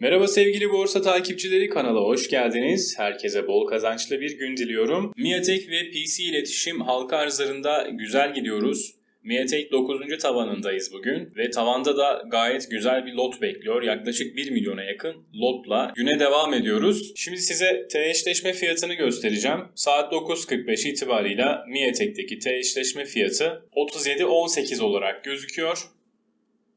Merhaba sevgili borsa takipçileri kanala hoş geldiniz. Herkese bol kazançlı bir gün diliyorum. Miatek ve PC iletişim halka arzlarında güzel gidiyoruz. Miatek 9. tavanındayız bugün ve tavanda da gayet güzel bir lot bekliyor. Yaklaşık 1 milyona yakın lotla güne devam ediyoruz. Şimdi size T eşleşme fiyatını göstereceğim. Saat 9.45 itibarıyla Miatek'teki T eşleşme fiyatı 37.18 olarak gözüküyor.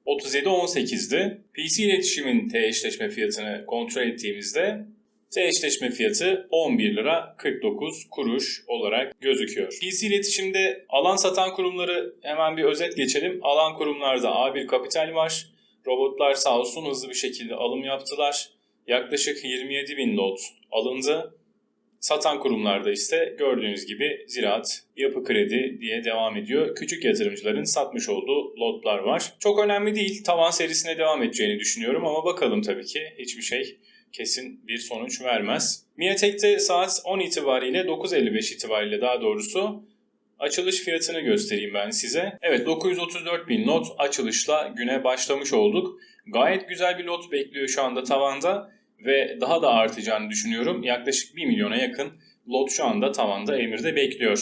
37.18'di. PC iletişimin T eşleşme fiyatını kontrol ettiğimizde T eşleşme fiyatı 11 lira 49 kuruş olarak gözüküyor. PC iletişimde alan satan kurumları hemen bir özet geçelim. Alan kurumlarda A1 Kapital var. Robotlar sağ olsun hızlı bir şekilde alım yaptılar. Yaklaşık 27 bin lot alındı. Satan kurumlarda ise gördüğünüz gibi ziraat, yapı kredi diye devam ediyor. Küçük yatırımcıların satmış olduğu lotlar var. Çok önemli değil. Tavan serisine devam edeceğini düşünüyorum ama bakalım tabii ki. Hiçbir şey kesin bir sonuç vermez. Miatek'te saat 10 itibariyle 9.55 itibariyle daha doğrusu açılış fiyatını göstereyim ben size. Evet 934 bin lot açılışla güne başlamış olduk. Gayet güzel bir lot bekliyor şu anda tavanda ve daha da artacağını düşünüyorum. Yaklaşık 1 milyona yakın lot şu anda tavanda emirde bekliyor.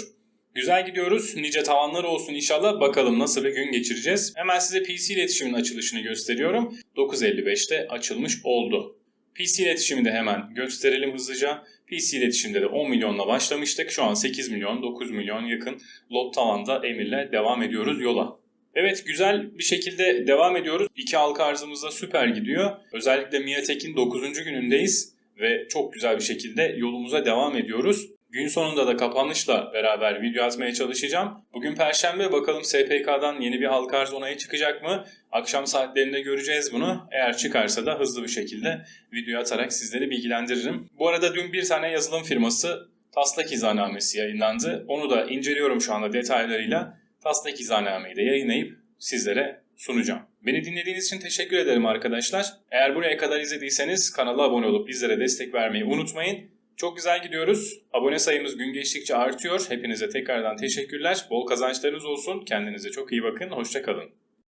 Güzel gidiyoruz. Nice tavanlar olsun inşallah. Bakalım nasıl bir gün geçireceğiz. Hemen size PC iletişimin açılışını gösteriyorum. 9.55'te açılmış oldu. PC iletişimi de hemen gösterelim hızlıca. PC iletişimde de 10 milyonla başlamıştık. Şu an 8 milyon, 9 milyon yakın lot tavanda emirle devam ediyoruz yola. Evet güzel bir şekilde devam ediyoruz. İki halka arzımızda süper gidiyor. Özellikle Miatek'in 9. günündeyiz ve çok güzel bir şekilde yolumuza devam ediyoruz. Gün sonunda da kapanışla beraber video atmaya çalışacağım. Bugün Perşembe bakalım SPK'dan yeni bir halka arz onayı çıkacak mı? Akşam saatlerinde göreceğiz bunu. Eğer çıkarsa da hızlı bir şekilde video atarak sizleri bilgilendiririm. Bu arada dün bir tane yazılım firması taslak izahnamesi yayınlandı. Onu da inceliyorum şu anda detaylarıyla. Taslak izahnnameyi de yayınlayıp sizlere sunacağım. Beni dinlediğiniz için teşekkür ederim arkadaşlar. Eğer buraya kadar izlediyseniz kanala abone olup bizlere destek vermeyi unutmayın. Çok güzel gidiyoruz. Abone sayımız gün geçtikçe artıyor. Hepinize tekrardan teşekkürler. Bol kazançlarınız olsun. Kendinize çok iyi bakın. Hoşçakalın.